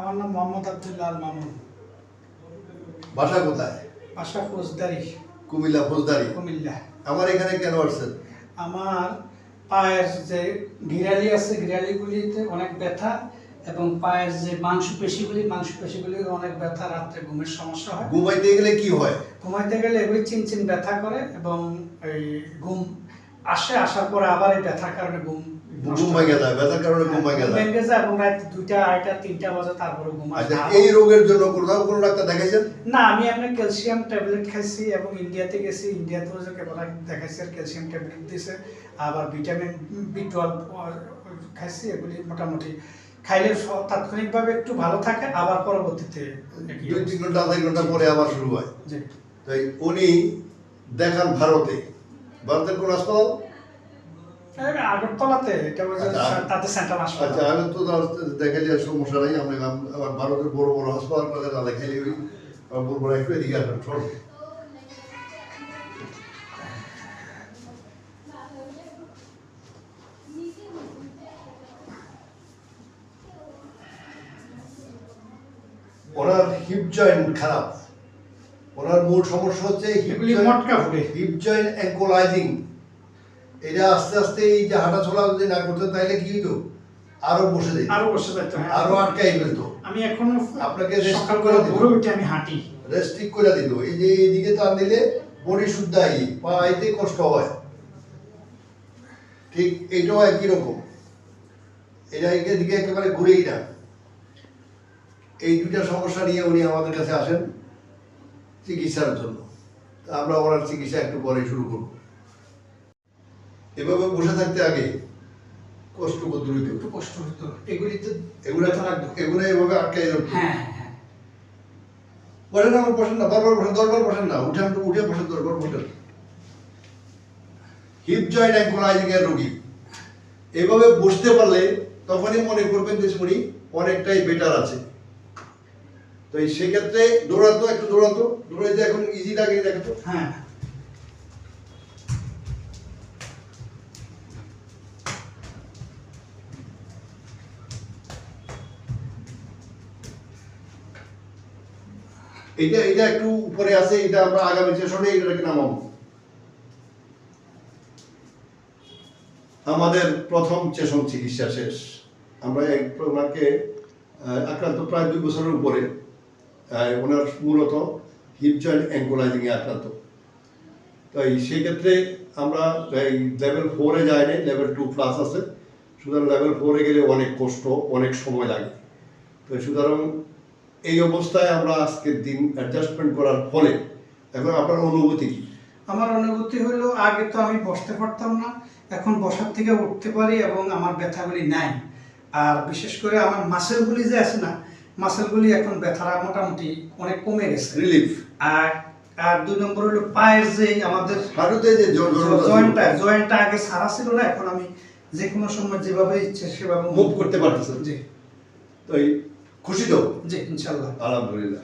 আমার নাম মোহাম্মদ আব্দুল্লাহ আল মামুন বাসা কোথায়? বাসা ফৌজদারি। কুমিল্লা ফৌজদারি? কুমিল্লা। আমার এখানে কেন আসছেন? আমার পায়ের যে ঘিরালি আছে ঘিরালিগুলিতে অনেক ব্যথা এবং পায়ের যে মাংসপেশিগুলি মাংসপেশিগুলির অনেক ব্যথা রাত্রে ঘুমের সমস্যা হয়। ঘুমাইতে গেলে কি হয়? ঘুমাইতে গেলে এগুলি চিনচিন ব্যথা করে এবং এই ঘুম আসে আসার পরে আবার এই ব্যথার কারণে ঘুম ঘুম ভেঙে যায় ব্যথার কারণে ঘুম ভেঙে ঘুম যায় ভেঙে যায় এবং রাত দুইটা আড়াইটা তিনটা বাজে তারপরে ঘুম আসে। আচ্ছা এই রোগের জন্য কোথাও কোনো ডাক্তার দেখাইছেন? না আমি আপনার ক্যালসিয়াম ট্যাবলেট খাইছি এবং ইন্ডিয়াতে গেছি ইন্ডিয়াতেও যে কেবল দেখাইছি আর ক্যালসিয়াম ট্যাবলেট দিছে আবার ভিটামিন বি টুয়েলভ খাইছি এগুলি মোটামুটি। খাইলে তাৎক্ষণিকভাবে একটু ভালো থাকে আবার পরবর্তীতে দুই তিন ঘণ্টা আড়াই ঘণ্টা পরে আবার শুরু হয়। জি। তাই উনি দেখান ভারতে ভারতের কোন হাসপাতাল? আগরতলাতে এটা আচ্ছা। আচ্ছা আমি তো দেখাইলে সমস্যা নাই আমার ভারতের বড় বড় হাসপাতাল করে না দেখাইলে ওই আমার বলব একটু এদিকে ওনার হিপ জয়েন্ট খারাপ। ওনার মূল সমস্যা হচ্ছে হিপ এগুলি মটকা ফুটে। Hip joint ankylosing. এটা আস্তে আস্তে এই যে হাঁটা চলা যদি না করতে তাইলে কি হইতো? আরও বসে যেত। আরও বসে যাইতো হ্যাঁ। আরও আটকাই ফেলতো। আমি এখনও আপনাকে সকালবেলা করে। ভোরে উঠে আমি হাঁটি। রেস্ট্রিক্ট করে দিল। এই যে এইদিকে টান দিলে বডি শুদ্ধ আই পা আইতে কষ্ট হয়। ঠিক এইটাও একই রকম। এটা এদিকে একেবারে ঘুরেই না। এই দুইটা সমস্যা নিয়ে উনি আমাদের কাছে আসেন। চিকিৎসার জন্য। আমরা ওনার চিকিৎসা একটু পরে শুরু করব। এভাবে বসে থাকতে আগে কষ্ট করতে একটু কষ্ট হতো এগুলিতে এগুলো ব্যথা লাগতো। এগুলো এভাবে আটকাই রাখতো। হ্যাঁ হ্যাঁ। বসেন আমার বসেন না বারবার বসেন দরবার বসেন না। উঠে উঠে বসেন দরবার বসেন। হিপ জয়েন্ট অ্যাঙ্কোলাইজিং এর রোগী। এভাবে বসতে পারলে তখনই মনে করবেন যে উনি অনেকটাই বেটার আছে। তো সেক্ষেত্রে দৌড়াতো একটু দৌড়াতো দৌড়াইতে এখন ইজি লাগে দেখাতো হ্যাঁ। এটা এটা একটু উপরে আছে এটা আমরা আগামী সেশনে এটাকে নামাবো। আমাদের প্রথম সেশন চিকিৎসা শেষ। আমরা এক ওনাকে আক্রান্ত প্রায় দুই বছরের উপরে। ওনার মূলত হিপ জয়েন্ট অ্যাঙ্কোলাইজিং এ আক্রান্ত। তাই সেই ক্ষেত্রে আমরা এই লেভেল ফোরে যাই নাই লেভেল টু প্লাস আছে। সুতরাং লেভেল ফোরে গেলে অনেক কষ্ট, অনেক সময় লাগে। তো সুতরাং এই অবস্থায় আমরা আজকের দিন অ্যাডজাস্টমেন্ট করার ফলে এখন আপনার অনুভূতি কি? আমার অনুভূতি হলো, আগে তো আমি বসতে পারতাম না, এখন বসার থেকে উঠতে পারি এবং আমার ব্যথাগুলি নাই। আর বিশেষ করে আমার মাসেলগুলি যে আছে না মাসেলগুলি এখন ব্যথাটা মোটামুটি অনেক কমে গেছে। রিলিফ আর আর দুই নম্বর হলো পায়ের যে আমাদের হাঁটুতে যে জয়েন্টটা জয়েন্টটা আগে সারা ছিল না এখন আমি যে কোনো সময় যেভাবে ইচ্ছে সেভাবে মুভ করতে পারতেছি জি। তো এই খুশি তো? জি ইনশাল্লাহ। আলহামদুলিল্লাহ।